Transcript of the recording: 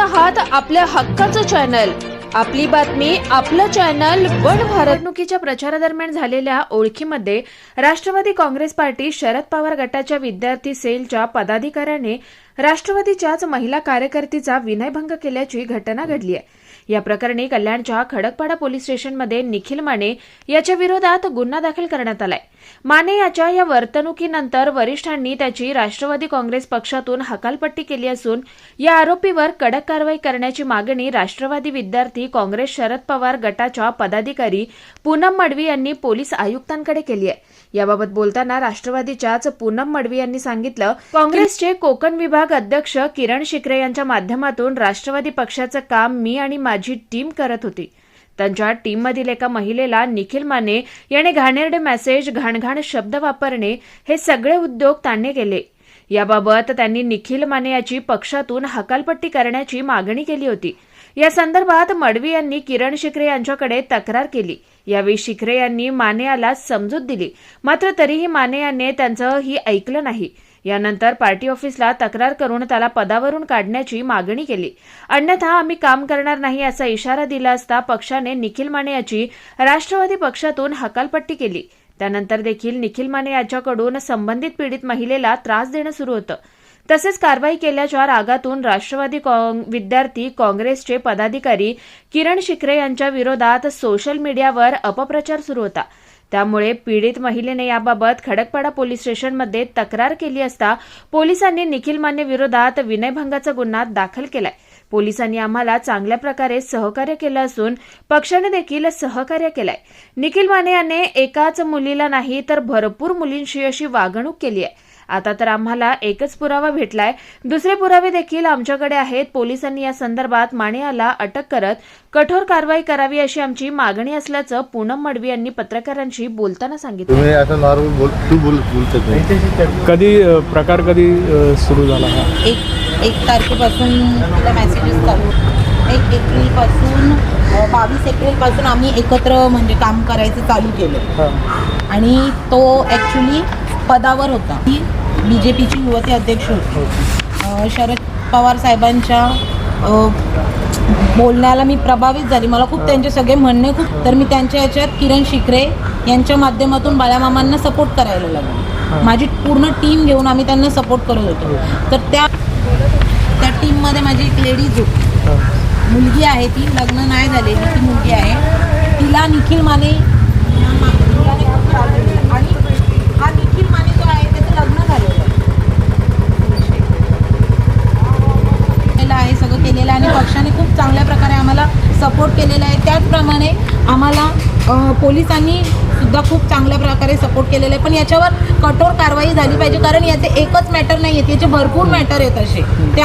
आहात आपल्या हक्काचं चॅनल. आपली बातमी आपलं चॅनल वन भारत निवडणुकीच्या प्रचारादरम्यान झालेल्या ओळखीमध्ये राष्ट्रवादी काँग्रेस पार्टी शरद पवार गटाच्या विद्यार्थी सेलच्या पदाधिकाऱ्याने राष्ट्रवादीच्याच महिला कार्यकर्तीचा विनयभंग केल्याची घटना घडली आहे. या प्रकरणी कल्याणच्या खडकपाडा पोलीस स्टेशनमध्ये निखिल माने याच्या विरोधात गुन्हा दाखल करण्यात आलाय. माने याच्या या वर्तणुकीनंतर वरिष्ठांनी त्याची राष्ट्रवादी काँग्रेस पक्षातून हकालपट्टी केली असून या आरोपीवर कडक कारवाई करण्याची मागणी राष्ट्रवादी विद्यार्थी काँग्रेस शरद पवार गटाच्या पदाधिकारी पूनम मडवी यांनी पोलीस आयुक्तांकडे केली आहे. याबाबत बोलताना राष्ट्रवादीच्याच पूनम मडवी यांनी सांगितलं काँग्रेसचे कोकण विभाग अध्यक्ष किरण शिकरे यांच्या माध्यमातून राष्ट्रवादी पक्षाचं काम मी आणि माझी टीम करत होती. त्यांच्या टीममधील एका महिलेला निखिल माने याने घाणेरडे मेसेज घाणघाण शब्द वापरणे हे सगळे उद्योग त्यांनी केले. याबाबत त्यांनी निखिल माने याची पक्षातून हकालपट्टी करण्याची मागणी केली होती. या संदर्भात मडवी यांनी किरण शिखरे यांच्याकडे तक्रार केली. यावेळी शिखरे यांनी माने याला समजूत दिली. मात्र तरीही माने याने त्यांचं ही ऐकलं नाही. यानंतर पार्टी ऑफिसला तक्रार करून त्याला पदावरून काढण्याची मागणी केली. अन्यथा आम्ही काम करणार नाही असा इशारा दिला असता पक्षाने निखिल माने याची राष्ट्रवादी पक्षातून हकालपट्टी केली. त्यानंतर देखील निखिल माने याच्याकडून संबंधित पीडित महिलेला त्रास देणं सुरू होतं. तसेच कारवाई केल्याच्या रागातून राष्ट्रवादी विद्यार्थी काँग्रेसचे पदाधिकारी किरण शिखरे यांच्या विरोधात सोशल मीडियावर अपप्रचार सुरू होता. त्यामुळे पीडित महिलेने याबाबत खडकपाडा पोलीस स्टेशनमध्ये तक्रार केली असता पोलिसांनी निखिल माने विरोधात विनयभंगाचा गुन्हा दाखल केलाय. पोलिसांनी आम्हाला चांगल्या प्रकारे सहकार्य केलं असून पक्षाने देखील सहकार्य केलंय. निखिल माने याने एकाच मुलीला नाही तर भरपूर मुलींशी अशी वागणूक केली आहे. आता तर आम्हाला एकच पुरावा भेटलाय. दुसरे पुरावे देखील आमच्याकडे आहेत. पोलिसांनी या संदर्भात माने याला अटक करत कठोर कारवाई करावी अशी आमची मागणी असल्याचं पूनम मडवी यांनी पत्रकारांशी बोलताना सांगितलं. कधी प्रकार कधी सुरू झाला एक एक तारखेपासून तिला मेसेजेस चालू एक एप्रिलपासून बावीस एप्रिलपासून आम्ही एकत्र म्हणजे काम करायचं चालू केलं. आणि तो ॲक्च्युली पदावर होता. बी जे पीची युवती अध्यक्ष होती. शरद पवार साहेबांच्या बोलण्याला मी प्रभावित झाली. मला खूप त्यांचे सगळे म्हणणे खूप तर मी त्यांच्या याच्यात किरण शिखरे यांच्या माध्यमातून बाळामामांना सपोर्ट करायला लागलो. माझी पूर्ण टीम घेऊन आम्ही त्यांना सपोर्ट करत होतो. तर त्या त्या टीममध्ये माझी एक लेडीज होती. मुलगी आहे ती लग्न नाही झालेली ती मुलगी आहे. तिला निखिल माने. आणि हा निखिल माने जो आहे त्याचं लग्न झालेलं आहे केलेलं आहे सगळं केलेलं आहे आणि पक्षाने खूप चांगल्या प्रकारे आम्हाला सपोर्ट केलेला आहे. त्याचप्रमाणे आम्हाला पोलिसांनी सुद्धा खूप चांगल्या प्रकारे सपोर्ट केलेला आहे. पण याच्यावर कठोर कारवाई झाली पाहिजे कारण याचे एकच मॅटर नाही आहेत याचे भरपूर मॅटर आहेत असे ते